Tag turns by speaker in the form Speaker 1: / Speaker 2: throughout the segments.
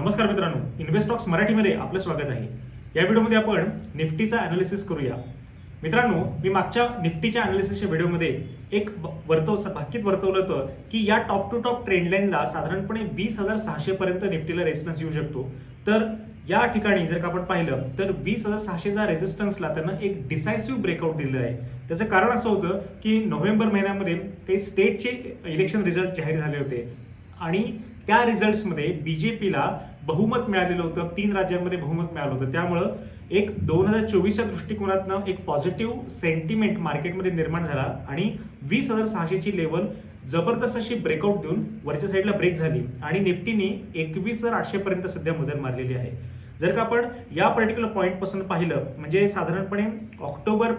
Speaker 1: नमस्कार मित्रांनो इन्व्हेस्टॉक्स मराठीमध्ये आपलं स्वागत आहे. या व्हिडिओमध्ये आपण निफ्टीचा अनालिसिस करूया. मित्रांनो मी मागच्या निफ्टीच्या अनालिसिसच्या व्हिडिओमध्ये एक वर्तव भाकीत वर्तवलं होतं की या टॉप टू टॉप ट्रेंडलाईनला साधारणपणे वीस हजार सहाशेपर्यंत निफ्टीला रेजिस्टन्स येऊ शकतो. तर या ठिकाणी जर का आपण पाहिलं तर वीस हजार सहाशेचा रेजिस्टन्सला त्यांना एक डिसायसिव्ह ब्रेकआउट दिलेलं आहे. त्याचं कारण असं होतं की नोव्हेंबर महिन्यामध्ये काही स्टेटचे इलेक्शन रिझल्ट जाहीर झाले होते. आणि त्या रिझल्ट्समध्ये बी जे पीला बहुमत मिळालेलं होतं. तीन राज्यांमध्ये बहुमत मिळालं होतं. त्यामुळं एक दोन हजार चोवीसच्या दृष्टिकोनातनं एक पॉझिटिव्ह सेंटिमेंट मार्केटमध्ये निर्माण झाला आणि वीस हजार सहाशेची लेवल जबरदस्त अशी ब्रेकआउट देऊन वरच्या साईडला ब्रेक झाली आणि निफ्टीने एकवीस हजार आठशेपर्यंत सध्या मजल मारलेली आहे. जर का आपण या पर्टिक्युलर पॉईंटपासून पाहिलं म्हणजे साधारणपणे ऑक्टोबर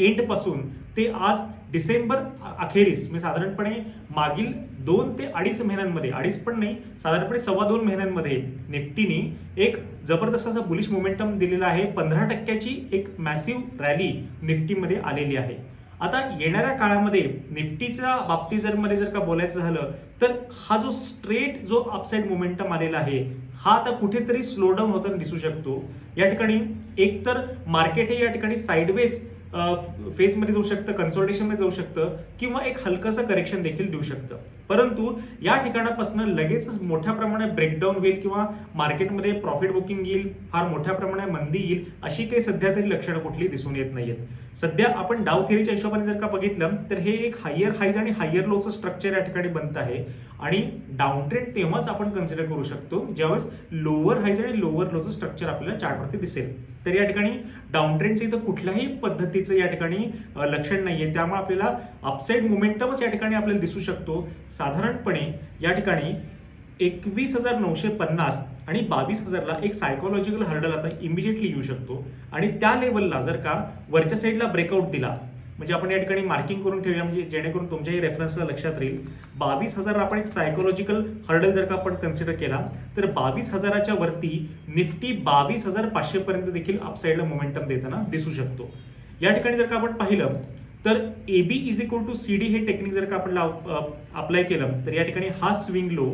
Speaker 1: एंडपासून ते आज डिसेंबर अखेरीस म्हणजे साधारणपणे मागील दोन ते अडीच महिन्यांमध्ये अडीच पण नाही साधारणपणे सव्वा दोन महिन्यांमध्ये निफ्टीने एक जबरदस्त असा बुलिश मोमेंटम दिलेला आहे. पंधरा टक्क्याची एक मॅसिव्ह रॅली निफ्टीमध्ये आलेली आहे. आता येणाऱ्या काळामध्ये निफ्टीच्या बाबतीत जर मध्ये जर का बोलायचं झालं तर हा जो स्ट्रेट जो अपसाईड मोमेंटम आलेला आहे हा आता कुठेतरी स्लोडाऊन होताना दिसू शकतो. या ठिकाणी एक तर मार्केट हे या ठिकाणी साईडवेज फेजमध्ये जाऊ शकतं कन्सोल्टेशनमध्ये जाऊ शकतं किंवा एक हलकंसं करेक्शन देखील देऊ शकतं. परंतु या ठिकाणापासून लगेचच मोठ्या प्रमाणात ब्रेकडाऊन होईल किंवा मार्केटमध्ये प्रॉफिट बुकिंग येईल फार मोठ्या प्रमाणात मंदी येईल अशी काही सध्या तरी लक्षणं कुठली दिसून येत नाहीयेत. सध्या आपण डाव थिअरीच्या हिशोबाने जर का बघितलं तर हे एक हायर हायज आणि हायर लोचं स्ट्रक्चर या ठिकाणी बनत आहे. आणि डाऊन ट्रेड तेव्हाच आपण कन्सिडर करू शकतो ज्यावेळेस लोअर हायज आणि लोअर लोचं स्ट्रक्चर आपल्याला चार्टवरती दिसेल. तर या ठिकाणी डाऊन ट्रेंडचं इथं कुठल्याही पद्धतीचं या ठिकाणी लक्षण नाहीये. त्यामुळे आपल्याला अपसाईड मोमेंटमच या ठिकाणी आपल्याला दिसू शकतो. साधारणपणे या ठिकाणी एकवीस हजार नऊशे पन्नास आणि बावीस हजारला एक सायकोलॉजिकल हर्डल आता इमिजिएटली येऊ शकतो. आणि त्या लेवलला जर का वरच्या साईडला ब्रेकआउट दिला म्हणजे आपण या ठिकाणी मार्किंग करून ठेवूया म्हणजे जेणेकरून तुमच्याही रेफरन्सला लक्षात राहील. बावीस हजार आपण एक सायकोलॉजिकल हर्डल जर का आपण कन्सिडर केला तर बावीस हजाराच्या वरती निफ्टी बावीस हजार पाचशे पर्यंत देखील अपसाईडला मोमेंटम देताना दिसू शकतो. या ठिकाणी जर का आपण पाहिलं तर A B is equal to C D हे टेक्निक जर का आपण अप्लाय केलं तर या ठिकाणी हा स्विंग लो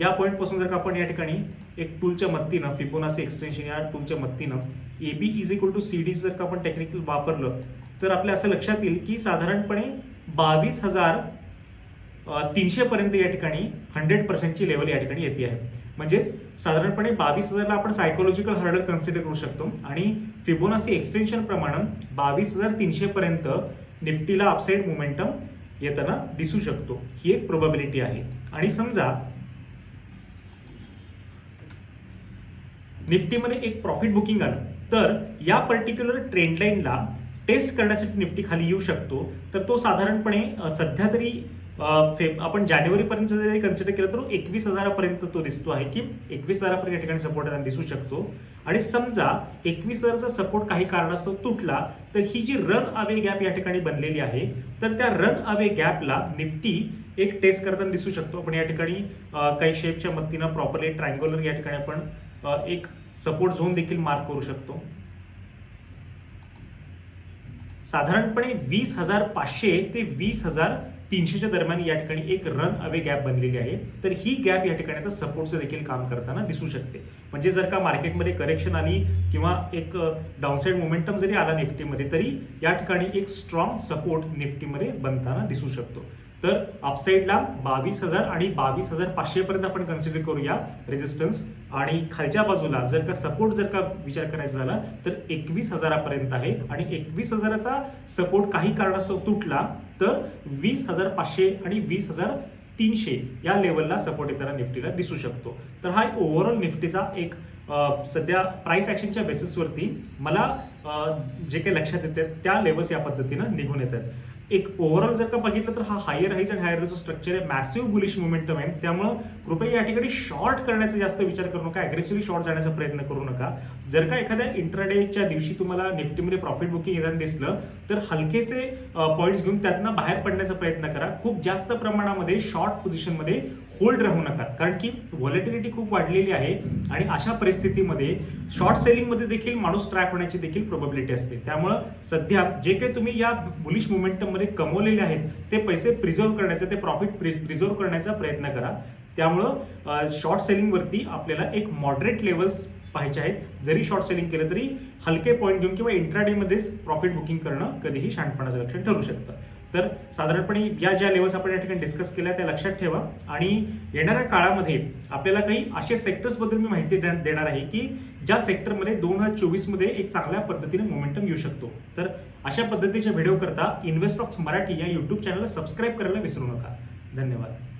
Speaker 1: या पॉईंटपासून जर का आपण या ठिकाणी एक टूलच्या मदतीनं फिबोनासी एक्सटेन्शन या टूलच्या मदतीनं A B is equal to C D जर का आपण टेक्निकल वापरलं तर आपल्या असं लक्षात येईल की साधारणपणे बावीस हजार तीनशेपर्यंत या ठिकाणी हंड्रेड पर्सेंटची लेवल या ठिकाणी येते आहे. म्हणजेच साधारणपणे बावीस हजारला आपण सायकोलॉजिकल हर्डल कन्सिडर करू शकतो आणि फिबोनासी एक्सटेन्शन प्रमाणे बावीस हजार तीनशेपर्यंत निफ्टीला अपसाईड मोमेंटम येताना दिसू शकतो. ही एक प्रोबॅबिलिटी आहे. आणि समजा निफ्टीमध्ये एक प्रॉफिट बुकिंग आलं तर या पर्टिक्युलर ट्रेंडलाईनला टेस्ट करण्यासाठी निफ्टी खाली येऊ शकतो. तर तो साधारणपणे सध्या तरी फेब आपण जानेवारीपर्यंत जरी कन्सिडर केलं तर एकवीस हजारापर्यंत तो दिसतो आहे की एकवीस हजारापर्यंत या ठिकाणी सपोर्ट दिसू शकतो. आणि समजा एकवीस हजारचा सपोर्ट काही कारणास्तव तुटला तर ही जी रन अवे गॅप या ठिकाणी बनलेली आहे तर त्या रन अवे गॅपला निफ्टी एक टेस्ट करताना दिसू शकतो. आपण या ठिकाणी काही शेपच्या मदतीनं प्रॉपरली ट्रायंग्युलर या ठिकाणी आपण एक सपोर्ट झोन देखील मार्क करू शकतो. साधारणपणे वीस हजार पाचशे ते वीस हजार तीनशेच्या दरम्यान या ठिकाणी एक रन अवे गॅप बनलेली आहे. तर ही गॅप या ठिकाणी आता सपोर्टचं देखील काम करताना दिसू शकते. म्हणजे जर का मार्केटमध्ये करेक्शन आली किंवा एक डाऊनसाईड मोमेंटम जरी आला निफ्टीमध्ये तरी या ठिकाणी एक स्ट्रॉंग सपोर्ट निफ्टीमध्ये बनताना दिसू शकतो. तर अपसाईडला बावीस हजार आणि बावीस हजार पाचशेपर्यंत आपण कन्सिडर करूया रेजिस्टन्स आणि खालच्या बाजूला जर का सपोर्ट जर का विचार करायचा झाला तर एकवीस हजारापर्यंत आहे. आणि एकवीस हजाराचा सपोर्ट काही कारणास्तव तुटला तर वीस हजार पाचशे आणि वीस हजार तीनशे या लेवलला सपोर्ट येताना निफ्टीला दिसू शकतो. तर हा ओव्हरऑल निफ्टीचा एक सध्या प्राइस ॲक्शनच्या बेसिसवरती मला जे काही लक्षात येते त्या लेवल्स या पद्धतीनं निघून येतात. एक ओव्हरऑल जर का बघितलं तर हा हायर हाईज अँड हायर लोचं स्ट्रक्चर आहे. मॅसिव्ह बुलिश मोमेंटम आहे. त्यामुळं कृपया या ठिकाणी शॉर्ट करण्याचा जास्त विचार करू नका. अग्रेसिव्हली शॉर्ट जाण्याचा प्रयत्न करू नका. जर का एखाद्या इंट्राडेच्या दिवशी तुम्हाला निफ्टीमध्ये प्रॉफिट बुकिंग येताना दिसलं तर हलकेचे पॉईंट्स घेऊन त्यातनं बाहेर पडण्याचा प्रयत्न करा. खूप जास्त प्रमाणामध्ये शॉर्ट पोझिशनमध्ये होल्ड राहू नका. कारण की व्हॉलेटिलिटी खूप वाढलेली आहे आणि अशा परिस्थितीमध्ये शॉर्ट सेलिंगमध्ये देखील माणूस ट्रॅप होण्याची देखील प्रोबॅबिलिटी असते. त्यामुळं सध्या जे काही तुम्ही या बुलिश मुवमेंटमध्ये कमवलेले आहेत ते पैसे प्रिझर्व करण्याचा ते प्रॉफिट प्रिझर्व करण्याचा प्रयत्न करा. त्यामुळं शॉर्ट सेलिंगवरती आपल्याला एक मॉडरेट लेवल्स पाहिजे आहेत. जरी शॉर्ट सेलिंग केलं तरी हलके पॉईंट घेऊन किंवा इंट्राडेमध्येच प्रॉफिट बुकिंग करणं कधीही शहाणपणाचं लक्षण ठरू शकतं. तर साधारणपणे या ज्या लेवल्स आपण या ठिकाणी डिस्कस केल्या त्या लक्षात ठेवा. आणि येणाऱ्या काळामध्ये आपल्याला काही असे सेक्टर्सबद्दल मी माहिती दे- देणार आहे की ज्या सेक्टरमध्ये दोन हजार चोवीसमध्ये एक चांगल्या पद्धतीने मोमेंटम येऊ शकतो. तर अशा पद्धतीचे व्हिडिओ करता इन्व्हेस्टॉक्स मराठी या यूट्यूब चॅनलला सबस्क्राईब करायला विसरू नका. धन्यवाद.